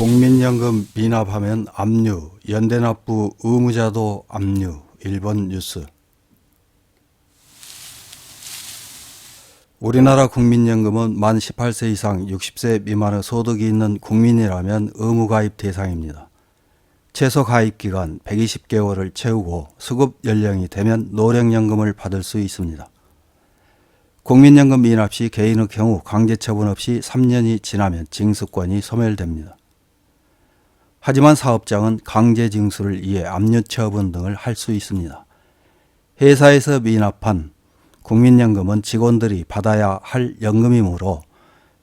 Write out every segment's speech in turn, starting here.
국민연금 미납하면 압류, 연대납부 의무자도 압류. 일본 뉴스. 우리나라 국민연금은 만 18세 이상 60세 미만의 소득이 있는 국민이라면 의무가입 대상입니다. 최소 가입 기간 120개월을 채우고 수급 연령이 되면 노령연금을 받을 수 있습니다. 국민연금 미납 시 개인의 경우 강제처분 없이 3년이 지나면 징수권이 소멸됩니다. 하지만 사업장은 강제 징수를 위해 압류 처분 등을 할 수 있습니다. 회사에서 미납한 국민연금은 직원들이 받아야 할 연금이므로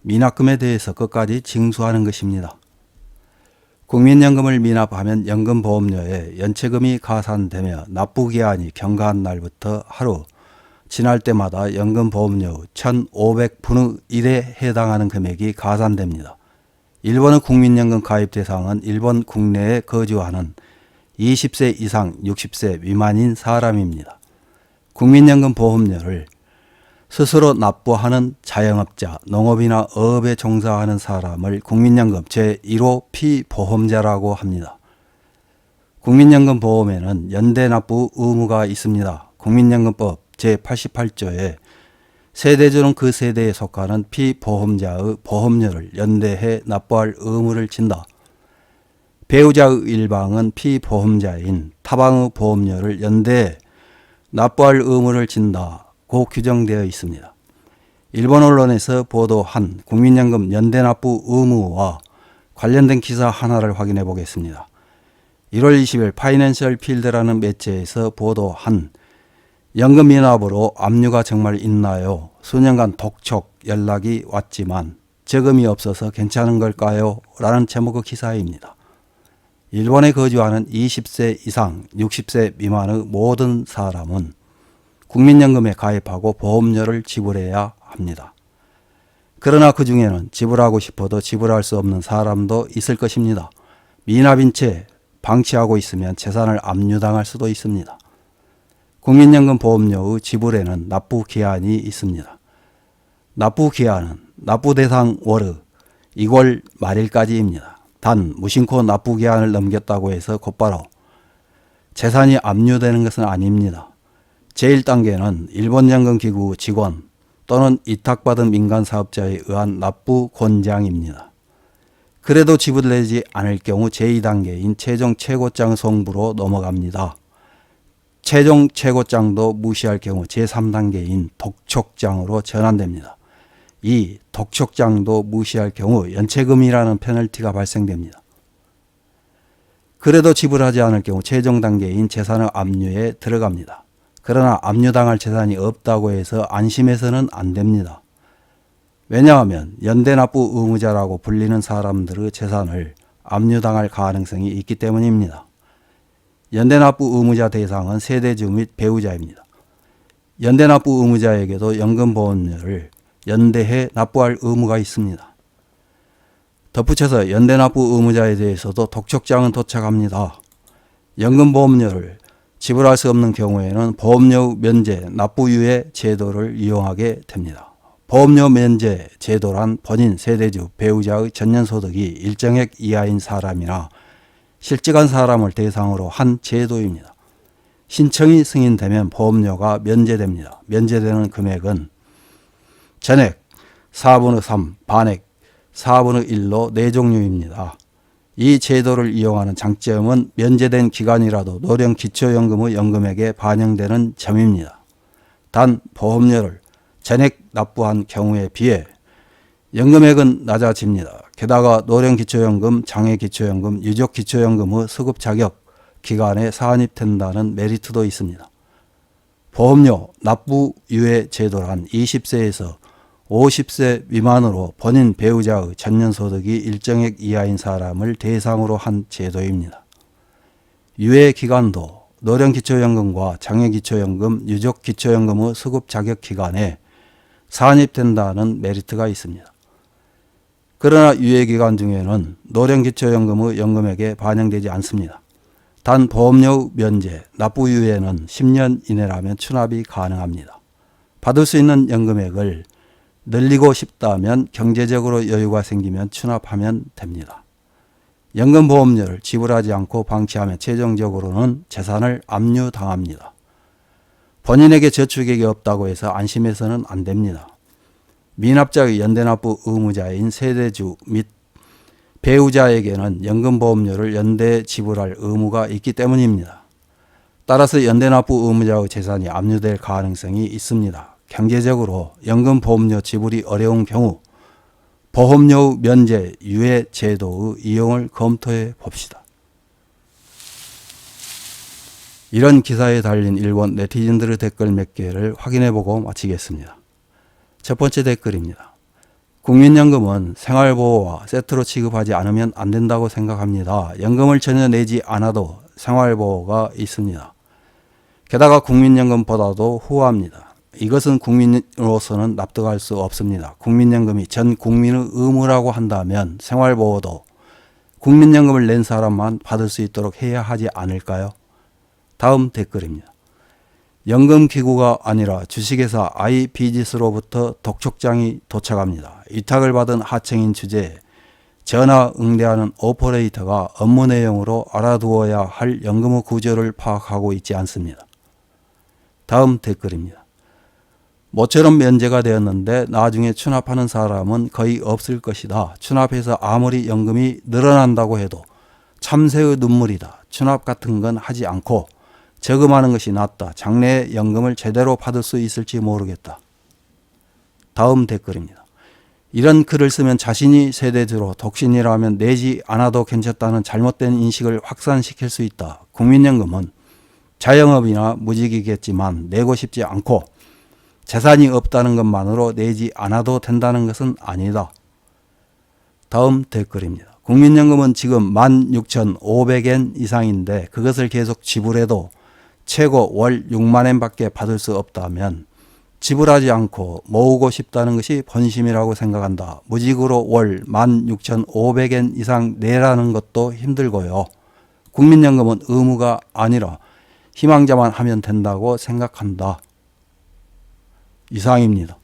미납금에 대해서 끝까지 징수하는 것입니다. 국민연금을 미납하면 연금보험료에 연체금이 가산되며 납부기한이 경과한 날부터 하루 지날 때마다 연금보험료 1,500분의 1에 해당하는 금액이 가산됩니다. 일본의 국민연금 가입 대상은 일본 국내에 거주하는 20세 이상 60세 미만인 사람입니다. 국민연금 보험료를 스스로 납부하는 자영업자, 농업이나 어업에 종사하는 사람을 국민연금 제1호 피보험자라고 합니다. 국민연금 보험에는 연대 납부 의무가 있습니다. 국민연금법 제88조에 세대주는 그 세대에 속하는 피보험자의 보험료를 연대해 납부할 의무를 진다. 배우자의 일방은 피보험자인 타방의 보험료를 연대해 납부할 의무를 진다고 규정되어 있습니다. 일본 언론에서 보도한 국민연금 연대 납부 의무와 관련된 기사 하나를 확인해 보겠습니다. 1월 20일 파이낸셜 필드라는 매체에서 보도한 연금 미납으로 압류가 정말 있나요? 수년간 독촉 연락이 왔지만 저금이 없어서 괜찮은 걸까요? 라는 제목의 기사입니다. 일본에 거주하는 20세 이상 60세 미만의 모든 사람은 국민연금에 가입하고 보험료를 지불해야 합니다. 그러나 그 중에는 지불하고 싶어도 지불할 수 없는 사람도 있을 것입니다. 미납인 채 방치하고 있으면 재산을 압류당할 수도 있습니다. 국민연금 보험료의 지불에는 납부 기한이 있습니다. 납부 기한은 납부 대상 월의 2월 말일까지입니다. 단 무심코 납부 기한을 넘겼다고 해서 곧바로 재산이 압류되는 것은 아닙니다. 제1단계는 일본연금기구 직원 또는 위탁받은 민간 사업자에 의한 납부 권장입니다. 그래도 지불되지 않을 경우 제2단계인 최종 최고장 송부로 넘어갑니다. 최종 최고장도 무시할 경우 제3단계인 독촉장으로 전환됩니다. 이 독촉장도 무시할 경우 연체금이라는 페널티가 발생됩니다. 그래도 지불하지 않을 경우 최종 단계인 재산의 압류에 들어갑니다. 그러나 압류당할 재산이 없다고 해서 안심해서는 안 됩니다. 왜냐하면 연대납부 의무자라고 불리는 사람들의 재산을 압류당할 가능성이 있기 때문입니다. 연대납부 의무자 대상은 세대주 및 배우자입니다. 연대납부 의무자에게도 연금보험료를 연대해 납부할 의무가 있습니다. 덧붙여서 연대납부 의무자에 대해서도 독촉장은 도착합니다. 연금보험료를 지불할 수 없는 경우에는 보험료 면제 납부유예 제도를 이용하게 됩니다. 보험료 면제 제도란 본인 세대주 배우자의 전년소득이 일정액 이하인 사람이나 실직한 사람을 대상으로 한 제도입니다. 신청이 승인되면 보험료가 면제됩니다. 면제되는 금액은 전액 4분의 3, 반액 4분의 1로 네 종류입니다. 이 제도를 이용하는 장점은 면제된 기간이라도 노령 기초연금의 연금액에 반영되는 점입니다. 단 보험료를 전액 납부한 경우에 비해 연금액은 낮아집니다. 게다가 노령기초연금, 장애기초연금, 유족기초연금의 수급 자격 기간에 산입된다는 메리트도 있습니다. 보험료 납부 유예 제도란 20세에서 50세 미만으로 본인 배우자의 전년 소득이 일정액 이하인 사람을 대상으로 한 제도입니다. 유예 기간도 노령기초연금과 장애기초연금, 유족기초연금의 수급 자격 기간에 산입된다는 메리트가 있습니다. 그러나 유예기간 중에는 노령기초연금의 연금액에 반영되지 않습니다. 단 보험료 면제, 납부 유예는 10년 이내라면 추납이 가능합니다. 받을 수 있는 연금액을 늘리고 싶다면 경제적으로 여유가 생기면 추납하면 됩니다. 연금보험료를 지불하지 않고 방치하면 최종적으로는 재산을 압류당합니다. 본인에게 저축액이 없다고 해서 안심해서는 안 됩니다. 미납자의 연대납부 의무자인 세대주 및 배우자에게는 연금보험료를 연대 지불할 의무가 있기 때문입니다. 따라서 연대납부 의무자의 재산이 압류될 가능성이 있습니다. 경제적으로 연금보험료 지불이 어려운 경우 보험료 면제 유예 제도의 이용을 검토해 봅시다. 이런 기사에 달린 일본 네티즌들의 댓글 몇 개를 확인해 보고 마치겠습니다. 첫 번째 댓글입니다. 국민연금은 생활보호와 세트로 취급하지 않으면 안 된다고 생각합니다. 연금을 전혀 내지 않아도 생활보호가 있습니다. 게다가 국민연금보다도 후합니다. 이것은 국민으로서는 납득할 수 없습니다. 국민연금이 전 국민의 의무라고 한다면 생활보호도 국민연금을 낸 사람만 받을 수 있도록 해야 하지 않을까요? 다음 댓글입니다. 연금기구가 아니라 주식회사 IBGS로부터 독촉장이 도착합니다. 위탁을 받은 하청인 주제에 전화 응대하는 오퍼레이터가 업무 내용으로 알아두어야 할 연금의 구조를 파악하고 있지 않습니다. 다음 댓글입니다. 모처럼 면제가 되었는데 나중에 추납하는 사람은 거의 없을 것이다. 추납해서 아무리 연금이 늘어난다고 해도 참새의 눈물이다. 추납 같은 건 하지 않고 저금하는 것이 낫다. 장래에 연금을 제대로 받을 수 있을지 모르겠다. 다음 댓글입니다. 이런 글을 쓰면 자신이 세대주로 독신이라면 내지 않아도 괜찮다는 잘못된 인식을 확산시킬 수 있다. 국민연금은 자영업이나 무직이겠지만 내고 싶지 않고 재산이 없다는 것만으로 내지 않아도 된다는 것은 아니다. 다음 댓글입니다. 국민연금은 지금 16,500엔 이상인데 그것을 계속 지불해도 최고 월 6만 엔 밖에 받을 수 없다면 지불하지 않고 모으고 싶다는 것이 본심이라고 생각한다. 무직으로 월 16,500엔 이상 내라는 것도 힘들고요. 국민연금은 의무가 아니라 희망자만 하면 된다고 생각한다. 이상입니다.